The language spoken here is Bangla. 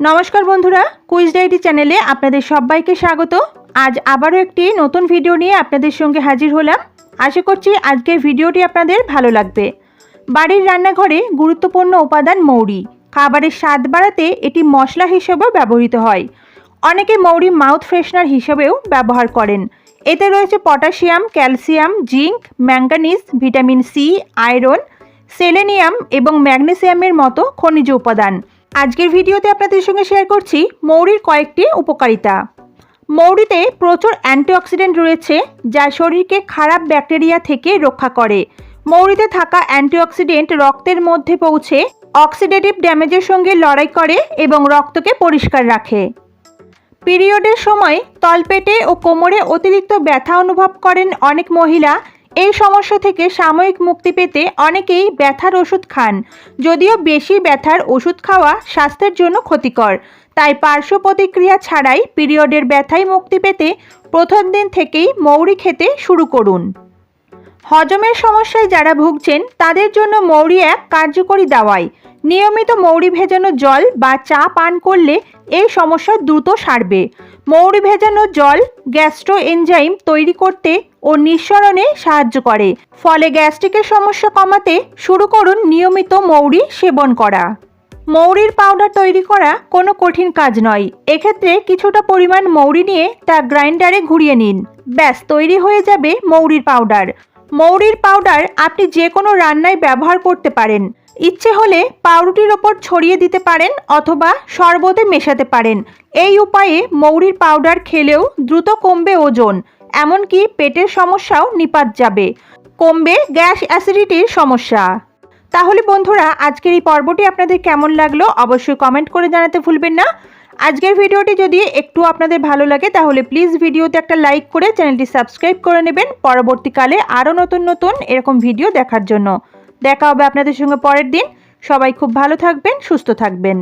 নমস্কার বন্ধুরা, কুইজ ডায়েরি চ্যানেলে আপনাদের সবাইকে স্বাগত। আজ আবারও একটি নতুন ভিডিও নিয়ে আপনাদের সঙ্গে হাজির হলাম। আশা করছি আজকের ভিডিওটি আপনাদের ভালো লাগবে। বাড়ির রান্নাঘরে গুরুত্বপূর্ণ উপাদান মৌরি। খাবারের স্বাদ বাড়াতে এটি মশলা হিসেবেও ব্যবহৃত হয়। অনেকে মৌরি মাউথ ফ্রেশনার হিসেবেও ব্যবহার করেন। এতে রয়েছে potassium, calcium, zinc, manganese, vitamin C, iron, selenium এবং ম্যাগনেসিয়ামের মতো খনিজ উপাদান। আজকের ভিডিওতে আপনাদের সঙ্গে শেয়ার করছি মৌরির কয়েকটি উপকারিতা। মৌরিতে প্রচুর অ্যান্টিঅক্সিডেন্ট রয়েছে যা শরীরকে খারাপ ব্যাকটেরিয়া থেকে রক্ষা করে। মৌরিতে থাকা অ্যান্টিঅক্সিডেন্ট রক্তের মধ্যে পৌঁছে অক্সিডেটিভ ড্যামেজের সঙ্গে লড়াই করে এবং রক্তকে পরিষ্কার রাখে। পিরিয়ডের সময় তলপেটে ও কোমরে অতিরিক্ত ব্যথা অনুভব করেন অনেক মহিলা এই সমস্যা থেকে সাময়িক মুক্তি পেতে অনেকেই ব্যথার ওষুধ খান। যদিও বেশি ব্যথার ওষুধ খাওয়া স্বাস্থ্যের জন্য ক্ষতিকর। তাই পার্শ্ব প্রতিক্রিয়া ছাড়াই পিরিয়ডের ব্যথায় মুক্তি পেতে প্রথম দিন থেকেই মৌরি খেতে শুরু করুন। হজমের সমস্যায় যারা ভুগছেন, তাদের জন্য মৌরি এক কার্যকরী দাওয়াই। নিয়মিত মৌরি ভেজানো জল বা চা পান করলে এই সমস্যা দ্রুত সারবে। মৌরি ভেজানো জল গ্যাস্ট্রো এনজাইম তৈরি করতে ও নিঃসরণে সাহায্য করে। ফলে গ্যাস্ট্রিকের সমস্যা কমাতে শুরু করুন নিয়মিত মৌরি সেবন করা। মৌরির পাউডার তৈরি করা কোনো কঠিন কাজ নয়। এক্ষেত্রে কিছুটা পরিমাণ মৌরি নিয়ে তা গ্রাইন্ডারে ঘুরিয়ে নিন। ব্যাস, তৈরি হয়ে যাবে মৌরির পাউডার মৌরির পাউডার আপনি যে কোনো রান্নায় ব্যবহার করতে পারেন। ইচ্ছে হলে পাউরুটির ওপর ছড়িয়ে দিতে পারেন অথবা শরবতে মেশাতে পারেন। এই উপায়ে মৌরির পাউডার খেলেও দ্রুত কমবে ওজন, এমনকি পেটের সমস্যাও নিপাত যাবে। কমবে গ্যাস অ্যাসিডিটির সমস্যা। তাহলে বন্ধুরা, আজকের এই পর্বটি আপনাদের কেমন লাগল অবশ্যই কমেন্ট করে জানাতে ভুলবেন না। আজকের ভিডিওটি যদি একটু আপনাদের ভালো লাগে, তাহলে প্লিজ ভিডিওতে একটা লাইক করে চ্যানেলটি সাবস্ক্রাইব করে নেবেন। পরবর্তীকালে আরও নতুন নতুন এরকম ভিডিও দেখার জন্য। দেখা হবে আপনাদের সঙ্গে পরের দিন। সবাই খুব ভালো থাকবেন, সুস্থ থাকবেন।